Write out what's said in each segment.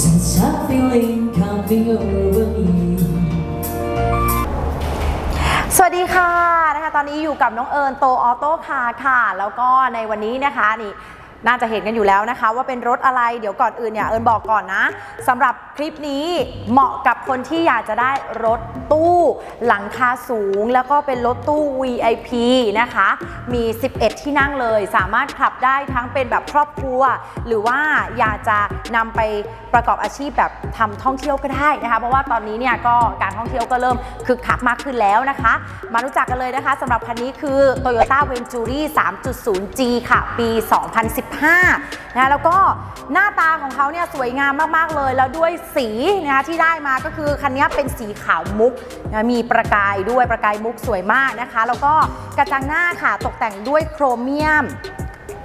Such a feeling coming over me สวัสดีค่ะนะคะตอนนี้อยู่กับน้องเอิญโตออโต้คาร์ค่ะ แล้วก็ในวันนี้นะคะนี่ น่าจะเห็นกันอยู่แล้วนะคะ ว่าเป็นรถอะไรเดี๋ยวก่อนอื่นเนี่ยเอิญบอกก่อนนะสำหรับคลิปนี้เหมาะกับคนที่อยากจะได้รถตู้หลังคาสูง แล้วก็เป็นรถตู้ VIP นะคะ มี 11 ที่นั่งเลย สามารถขับได้ทั้งเป็นแบบครอบครัว หรือว่าอยากจะนำไปประกอบอาชีพแบบทำท่องเที่ยวก็ได้นะคะ เพราะว่าตอนนี้เนี่ยก็การท่องเที่ยวก็เริ่มคึกคักมากขึ้นแล้วนะคะ มารู้จักกันเลยนะคะสำหรับคันนี้คือ Toyota Venturi 3.0G ค่ะ ปี 2018ห้านะคะแล้วก็หน้าตาของเขาเนี่ยสวยงามมาก ๆ เลย แล้วด้วยสีนะคะที่ได้มาก็คือคันนี้เป็นสีขาวมุกนะมีประกายด้วยประกายมุกสวยมากนะคะ แล้วก็กระจังหน้าค่ะตกแต่งด้วยโครเมียม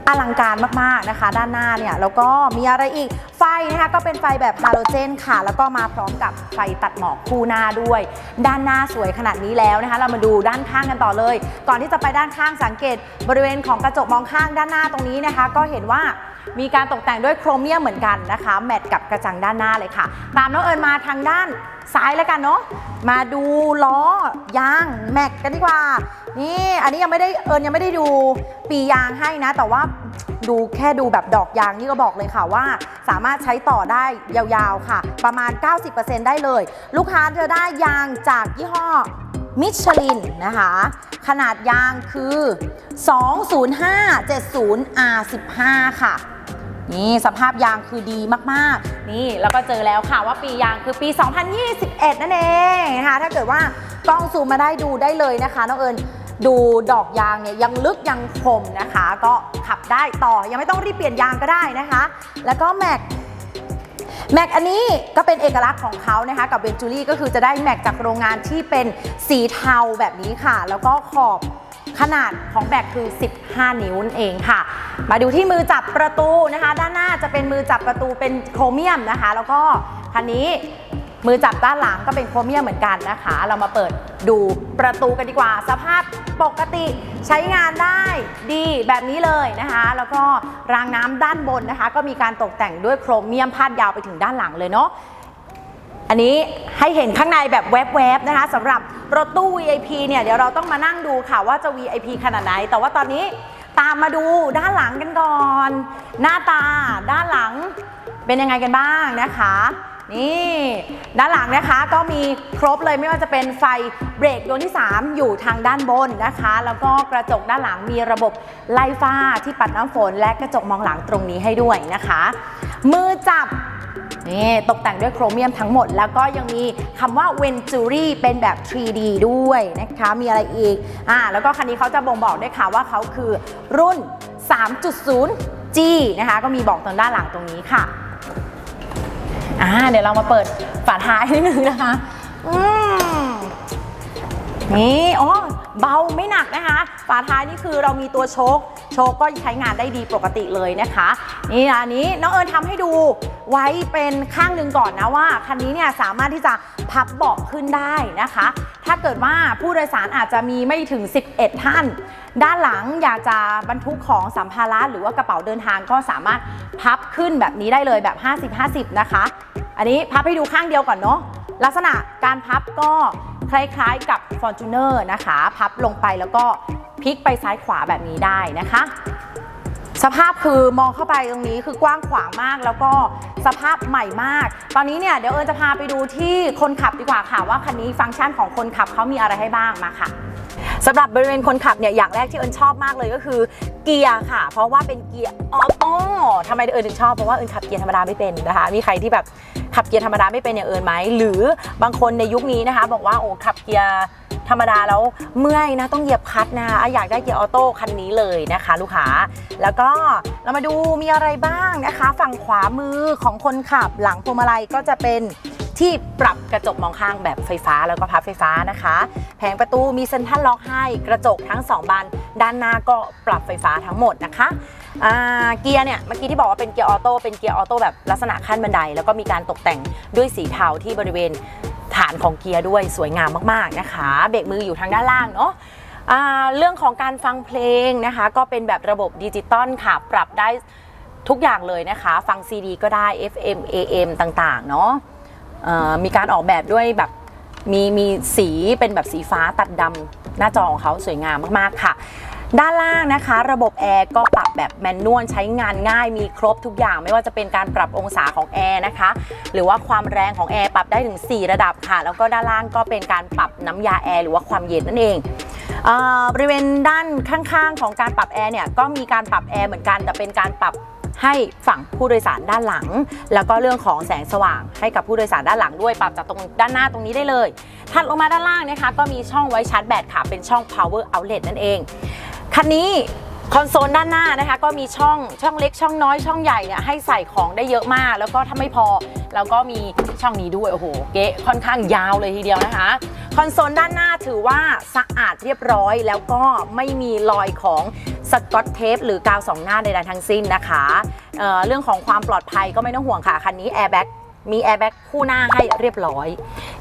อลังการมากๆนะคะ ด้านหน้าเนี่ยแล้วก็มีอะไรอีกไฟนะคะก็เป็นไฟแบบฮาโลเจนค่ะ แล้วก็มาพร้อมกับไฟตัดหมอกคู่หน้าด้วย ด้านหน้าสวยขนาดนี้แล้วนะคะ เรามาดูด้านข้างกันต่อเลย ก่อนที่จะไปด้านข้างสังเกต บริเวณของกระจกมองข้างด้านหน้าตรงนี้นะคะ ก็เห็นว่ามีการตกแต่งด้วยโครเมียมเหมือนกันนะคะ แมทกับกระจังด้านหน้าเลยค่ะ ตามน้องเอิญมาทางด้านซ้ายแล้วกันเนาะมาดูล้อยางแม็กกันดีกว่านี่อันนี้ยังไม่ได้เอิญยังไม่ได้ดูปียางให้นะ แต่ว่าดูแค่ดูแบบดอกยางนี่ก็บอกเลยค่ะว่า สามารถใช้ต่อได้ยาวๆค่ะ ประมาณ 90%ได้เลย ลูกค้าจะได้ยางจากยี่ห้อมิชลินนะคะ ขนาดยางคือ 20570R15 ค่ะ นี่สภาพยางคือดีมากๆ นี่แล้วก็เจอแล้วค่ะว่าปียางคือปี 2021 นั่นเองนะคะ ถ้าเกิดว่ากล้องซูมมาได้ดูได้เลยนะคะ น้องเอิญ ดูดอกยางเนี่ยยังลึกยังคมนะคะ ก็ขับได้ต่อยังไม่ต้องรีบเปลี่ยนยางก็ได้นะคะ แล้วก็แม็กแม็กอันนี้ก็เป็นเอกลักษณ์ของเขานะคะ กับเวนจูรี่ก็คือจะได้แม็กจากโรงงานที่เป็นสีเทาแบบนี้ค่ะ แล้วก็ขอบขนาดของแม็กคือ 15 นิ้วนั่นเองค่ะ มาดูที่มือจับประตูนะคะ ด้านหน้าจะเป็นมือจับประตูเป็นโครเมียมนะคะ แล้วก็คันนี้ มือจับด้านหลังก็เป็นโครเมียมเหมือนกันนะคะ เรามาเปิดดูประตูกันดีกว่า สภาพปกติใช้งานได้ดีแบบนี้เลยนะคะ แล้วก็รางน้ำด้านบนนะคะ ก็มีการตกแต่งด้วยโครเมียมพาดยาวไปถึงด้านหลังเลยเนาะอันนี้ให้เห็นข้างในแบบแวบๆนะคะสำหรับรถตู้ VIP เนี่ยเดี๋ยวเราต้องมานั่งดูค่ะว่าจะ VIP ขนาดไหน แต่ว่าตอนนี้ตามมาดูด้านหลังกันก่อน หน้าตาด้านหลังเป็นยังไงกันบ้างนะคะ นี่ด้านหลังนะคะก็มีครบเลยไม่ว่าจะเป็นไฟเบรกดวงที่ 3 อยู่ทางด้านบนนะคะ แล้วก็กระจกด้านหลังมีระบบไล่ฟ้าที่ปัดน้ำฝน และกระจกมองหลังตรงนี้ให้ด้วยนะคะ มือจับนี่ตกแต่งด้วยโครเมียมทั้งหมด แล้วก็ยังมีคำว่า Venturi เป็นแบบ 3D ด้วยนะคะ มีอะไรอีกอ่าแล้วก็คันนี้เขาจะบ่งบอกด้วยค่ะว่าเขาคือรุ่น 3.0G นะคะ ก็มีบอกตรงด้านหลังตรงนี้ค่ะ อ่าเดี๋ยวเรามาเปิดฝาท้ายนิดนึงนะคะอืมนี่อ๋อเบาไม่หนักนะคะ ฝาท้ายนี่คือเรามีตัวโชคโชคก็ใช้งานได้ดีปกติเลยนะคะ นี่อันนี้น้องเอิญทำให้ดูไว้เป็นข้างหนึ่งก่อนนะว่า คันนี้เนี่ยสามารถที่จะพับเบาะขึ้นได้นะคะ ถ้าเกิดว่าผู้โดยสารอาจจะมีไม่ถึง 11 ท่าน ด้านหลังอยากจะบรรทุกของสัมภาระหรือว่ากระเป๋าเดินทางก็สามารถพับขึ้นแบบนี้ได้เลยแบบ 50-50 นะคะ อันนี้พับให้ดูข้างเดียวก่อนเนาะลักษณะการพับก็คล้ายๆกับ Fortuner นะคะ พับลงไปแล้วก็พลิกไปซ้ายขวาแบบนี้ได้นะคะ สภาพคือมองเข้าไปตรงนี้คือกว้างขวางมาก แล้วก็สภาพใหม่มาก ตอนนี้เนี่ยเดี๋ยวเอิญจะพาไปดูที่คนขับดีกว่าค่ะว่าคันนี้ฟังก์ชันของคนขับเขามีอะไรให้บ้างมาค่ะสำหรับบริเวณคนขับเนี่ยอย่างแรกที่เอิญชอบมากเลยก็คือเกียร์ค่ะ เพราะว่าเป็นเกียร์ออโต้ทำไมเอิญถึงชอบเพราะว่าเอิญขับเกียร์ธรรมดาไม่เป็นนะคะ มีใครที่แบบขับเกียร์ธรรมดาไม่เป็นอย่างเอิญไหมหรือบางคนในยุคนี้นะคะ บอกว่าโอ้ขับเกียร์ ธรรมดาแล้วเมื่อยนะต้องเหยียบคลัตช์นะคะอยากได้เกียร์ออโต้คันนี้เลยนะคะ ลูกค้า แล้วก็เรามาดูมีอะไรบ้างนะคะ ฝั่งขวามือของคนขับหลังพวงมาลัยก็จะเป็นที่ปรับกระจกมองข้างแบบไฟฟ้าแล้วก็พับไฟฟ้านะคะ แผงประตูมีเซ็นทรัลล็อกให้กระจกทั้ง 2 บาน ด้านหน้าก็ปรับไฟฟ้าทั้งหมดนะคะเกียร์เนี่ยเมื่อกี้ที่บอกว่าเป็นเกียร์ออโต้เป็นเกียร์ออโต้แบบลักษณะขั้นบันได แล้วก็มีการตกแต่งด้วยสีเทาที่บริเวณ ฐานของเกียร์ด้วยสวยงามมากๆนะคะ เบรกมืออยู่ทางด้านล่างเนาะเรื่องของการฟังเพลงนะคะ ก็เป็นแบบระบบดิจิตอลค่ะ ปรับได้ทุกอย่างเลยนะคะ ฟัง CD ก็ได้ FM AM ต่างๆ เนาะมีการออกแบบด้วยแบบมีมีสีเป็นแบบสีฟ้าตัดดำหน้าจอของเขาสวยงามมากๆค่ะ ด้านล่างนะคะ ระบบแอร์ก็ปรับแบบแมนนวลใช้งานง่ายมีครบทุกอย่าง ไม่ว่าจะเป็นการปรับองศาของแอร์นะคะ หรือว่าความแรงของแอร์ปรับได้ถึง 4 ระดับค่ะ แล้วก็ด้านล่างก็เป็นการปรับน้ำยาแอร์หรือว่าความเย็นนั่นเองเออบริเวณด้านข้างๆ ของการปรับแอร์เนี่ยก็มีการปรับแอร์เหมือนกันแต่เป็นการปรับให้ฝั่งผู้โดยสารด้านหลัง แล้วก็เรื่องของแสงสว่างให้กับผู้โดยสารด้านหลังด้วยปรับจากตรงด้านหน้าตรงนี้ได้เลยถัดลงมาด้านล่างนะคะ ก็มีช่องไว้ชาร์จแบตค่ะเป็นช่อง power outlet นั่นเอง คันนี้คอนโซลด้านหน้านะคะก็มีช่องช่องเล็กช่องน้อยช่องใหญ่เนี่ยให้ใส่ของได้เยอะมาก แล้วก็ถ้าไม่พอเราก็มีช่องนี้ด้วยโอ้โหเก๊ะค่อนข้างยาวเลยทีเดียวนะคะคอนโซลด้านหน้าถือว่าสะอาดเรียบร้อย แล้วก็ไม่มีรอยของสกอตเทปหรือกาวสองหน้าใดๆทั้งสิ้นนะคะเเรื่องของความปลอดภัยก็ไม่ต้องห่วงค่ะคันนี้แอร์แบ็กมีแอร์แบ็กคู่หน้าให้เรียบร้อย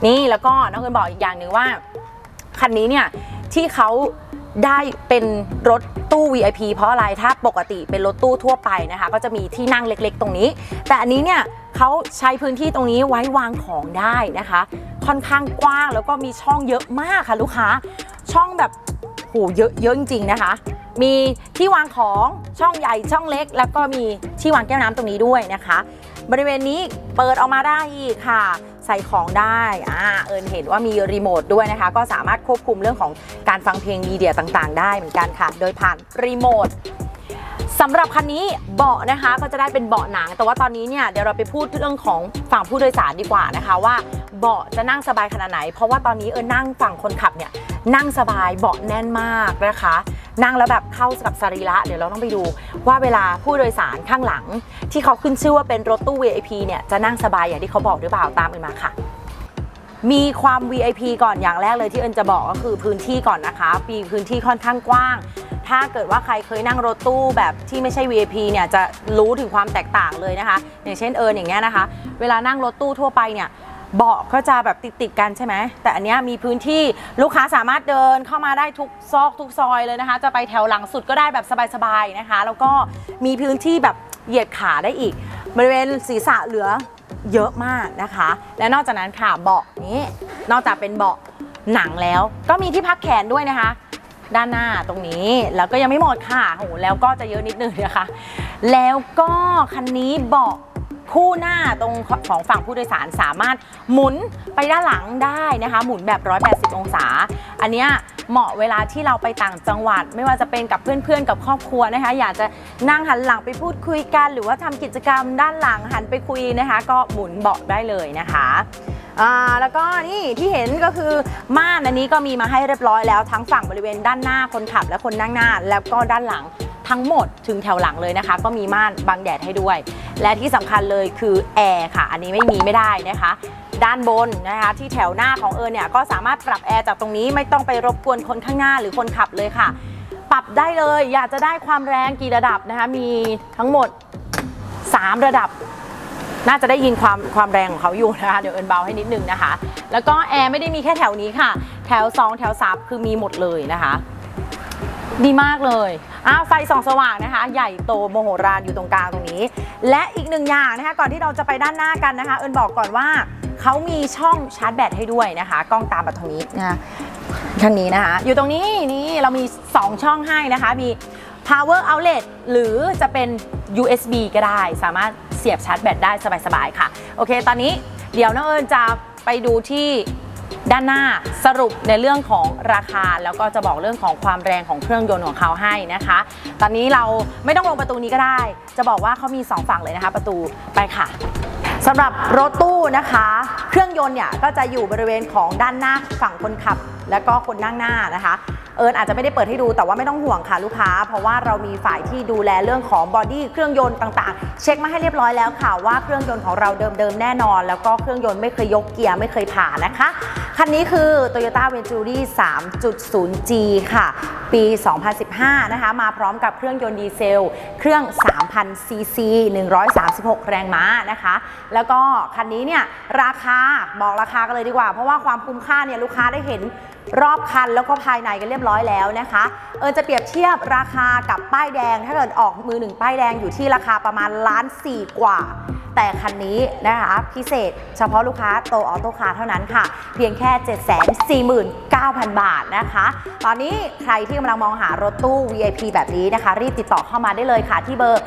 นี่แล้วก็น้องเอิญบอกอีกอย่างหนึ่งว่าคันนี้เนี่ยที่เขา ได้เป็นรถตู้ VIP เพราะอะไร ถ้าปกติเป็นรถตู้ทั่วไปนะคะ ก็จะมีที่นั่งเล็กๆ ตรงนี้ แต่อันนี้เนี่ยเขาใช้พื้นที่ตรงนี้ไว้วางของได้นะคะ ค่อนข้างกว้างแล้วก็มีช่องเยอะมากค่ะลูกค้า ช่องแบบโหเยอะเยอะจริงๆนะคะ มีที่วางของช่องใหญ่ช่องเล็ก แล้วก็มีที่วางแก้วน้ำตรงนี้ด้วยนะคะ บริเวณนี้เปิดออกมาได้อีกค่ะ ใส่ของได้อ่าเอิญเห็นว่ามีรีโมทด้วยนะคะ ก็สามารถควบคุมเรื่องของการฟังเพลงมีเดียต่างๆ ได้เหมือนกันค่ะ โดยผ่านรีโมทสำหรับคันนี้เบาะนะคะก็จะได้เป็นเบาะหนัง แต่ว่าตอนนี้เนี่ยเดี๋ยวเราไปพูดเรื่องของฝั่งผู้โดยสารดีกว่านะคะว่าเบาะจะนั่งสบายขนาดไหน เพราะว่าตอนนี้เอิญนั่งฝั่งคนขับเนี่ยนั่งสบายเบาะแน่นมากนะคะ นั่งแล้วแบบเข้ากับสรีระเดี๋ยวเราต้องไปดูว่าเวลาผู้โดยสารข้างหลัง ที่เขาขึ้นชื่อว่าเป็นรถตู้ VIP เนี่ยจะนั่งสบายอย่างที่เขาบอกหรือเปล่าตามเอิญมาค่ะ มีความ VIP ก่อนอย่างแรกเลยที่เอิญจะบอกก็คือพื้นที่ก่อนนะคะมีพื้นที่ค่อนข้างกว้าง ถ้าเกิดว่าใครเคยนั่งรถตู้แบบที่ไม่ใช่ VIP เนี่ยจะรู้ถึงความแตกต่างเลยนะคะ อย่างเช่นเอิญอย่างเงี้ยนะคะ เวลานั่งรถตู้ทั่วไปเนี่ย เบาะก็จะแบบติดติดๆกันใช่ไหม แต่อันนี้มีพื้นที่ลูกค้าสามารถเดินเข้ามาได้ทุกซอกทุกซอยเลยนะคะ จะไปแถวหลังสุดก็ได้แบบสบายๆนะคะ แล้วก็มีพื้นที่แบบเหยียดขาได้อีก บริเวณศีรษะเหลือเยอะมากนะคะ และนอกจากนั้นค่ะเบาะนี้นอกจากเป็นเบาะหนังแล้ว ก็มีที่พักแขนด้วยนะคะ ด้านหน้าตรงนี้แล้วก็ยังไม่หมดค่ะโอ้โหแล้วก็จะเยอะนิดนึงนะคะ แล้วก็คันนี้เบาะ คู่หน้าตรงของฝั่งผู้โดยสารสามารถหมุนไปด้านหลังได้นะคะ หมุนแบบ 180 องศา อันเนี้ยเหมาะเวลาที่เราไปต่างจังหวัด ไม่ว่าจะเป็นกับเพื่อนๆ กับครอบครัวนะคะ อยากจะนั่งหันหลังไปพูดคุยกัน หรือว่าทำกิจกรรมด้านหลังหันไปคุยนะคะ ก็หมุนเบาะได้เลยนะคะอ่าแล้วก็นี่ที่เห็นก็คือม่านอันนี้ก็มีมาให้เรียบร้อยแล้วทั้งฝั่งบริเวณด้านหน้าคนขับและคนนั่งหน้า แล้วก็ด้านหลัง ทั้งหมดถึงแถวหลังเลยนะคะ ก็มีม่านบังแดดให้ด้วย และที่สำคัญเลยคือแอร์ค่ะ อันนี้ไม่มีไม่ได้นะคะ ด้านบนนะคะที่แถวหน้าของเอิญเนี่ยก็สามารถปรับแอร์จากตรงนี้ไม่ต้องไปรบกวนคนข้างหน้าหรือคนขับเลยค่ะ ปรับได้เลยอยากจะได้ความแรงกี่ระดับนะคะ มีทั้งหมด 3 ระดับน่าจะได้ยินความความแรงของเขาอยู่นะคะเดี๋ยวเอิญเบาให้นิดนึงนะคะ แล้วก็แอร์ไม่ได้มีแค่แถวนี้ค่ะ แถว 2 แถว3คือมีหมดเลยนะคะ ดีมากเลย อ้าวไฟส่องสว่างนะคะ ใหญ่โตโมโหฬารอยู่ตรงกลางตรงนี้ และอีกหนึ่งอย่างนะคะก่อนที่เราจะไปด้านหน้ากันนะคะ เอิญบอกก่อนว่าเขามีช่องชาร์จแบตให้ด้วยนะคะ กล้องตามมาตรงนี้นะคะทางนี้นะคะ อยู่ตรงนี้นี่เรามี 2 ช่องให้นะคะ มี power outlet หรือจะเป็น USB ก็ได้ สามารถเสียบชาร์จแบตได้สบายๆค่ะ โอเค ตอนนี้เดี๋ยวน้องเอิญจะไปดูที่ ด้านหน้าสรุปในเรื่องของราคาแล้วก็จะบอกเรื่องของความแรงของเครื่องยนต์ของเขาให้นะคะ ตอนนี้เราไม่ต้องลงประตูนี้ก็ได้ จะบอกว่าเขามี 2 ฝั่งเลยนะคะ ประตูไปค่ะสำหรับรถตู้นะคะ เครื่องยนต์เนี่ยก็จะอยู่บริเวณของด้านหน้าฝั่งคนขับ และก็คนนั่งหน้านะคะ เอิญอาจจะไม่ได้เปิดให้ดูแต่ว่าไม่ต้องห่วงค่ะลูกค้า เพราะว่าเรามีฝ่ายที่ดูแลเรื่องของบอดี้เครื่องยนต์ต่างๆ เช็คมาให้เรียบร้อยแล้วค่ะว่าเครื่องยนต์ของเราเดิมๆแน่นอน แล้วก็เครื่องยนต์ไม่เคยยกเกียร์ไม่เคยผ่านนะคะ คันนี้คือ Toyota Venturi 3.0G ค่ะ ปี 2015 นะคะ มาพร้อมกับเครื่องยนต์ดีเซล เครื่อง 3,000 ซีซี 136 แรงม้านะคะ แล้วก็คันนี้เนี่ยราคาบอกราคากันเลยดีกว่า เพราะว่าความคุ้มค่าเนี่ยลูกค้าได้เห็น รอบคันแล้วก็ภายในกันเรียบร้อยแล้วนะคะ เออจะเปรียบเทียบราคากับป้ายแดง ถ้าเกิดออกมือหนึ่งป้ายแดงอยู่ที่ราคาประมาณล้านสี่กว่า แต่คันนี้นะคะ พิเศษเฉพาะลูกค้าโตออโต้คาร์เท่านั้นค่ะ เพียงแค่ 9,000 บาทนะคะ ตอนนี้ใครที่กำลังมองหารถตู้ VIP แบบนี้นะคะ รีบติดต่อเข้ามาได้เลยค่ะที่เบอร์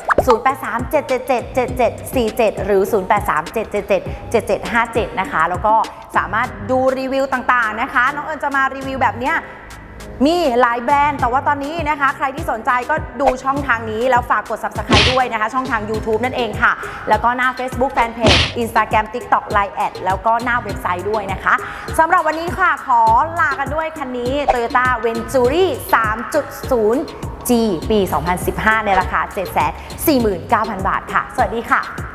0837777747 หรือ 0837777757 นะคะ แล้วก็สามารถดูรีวิวต่างๆนะคะ น้องเอิญจะมารีวิวแบบเนี้ย มีหลายแบรนด์แต่ว่าตอนนี้นะคะ ใครที่สนใจก็ดูช่องทางนี้ แล้วฝากกด subscribe ด้วยนะคะ ช่องทาง YouTube นั่นเองค่ะ แล้วก็หน้า Facebook Fanpage Instagram TikTok Line แอดแล้วก็หน้าเว็บไซต์ด้วยนะคะสำหรับวันนี้ค่ะขอลากันด้วยคันนี้ Toyota Venturi 3.0 G ปี 2015 ในราคา 749,000 บาทค่ะ สวัสดีค่ะ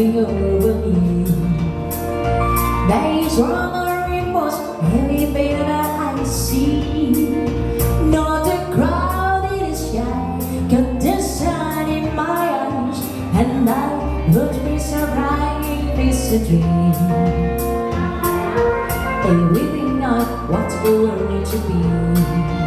over me That is wrong or remorse that I see. Not the crowd is shy Got the sun in my eyes And I would be so bright It's a dream. Everything not what we were meant to be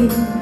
you.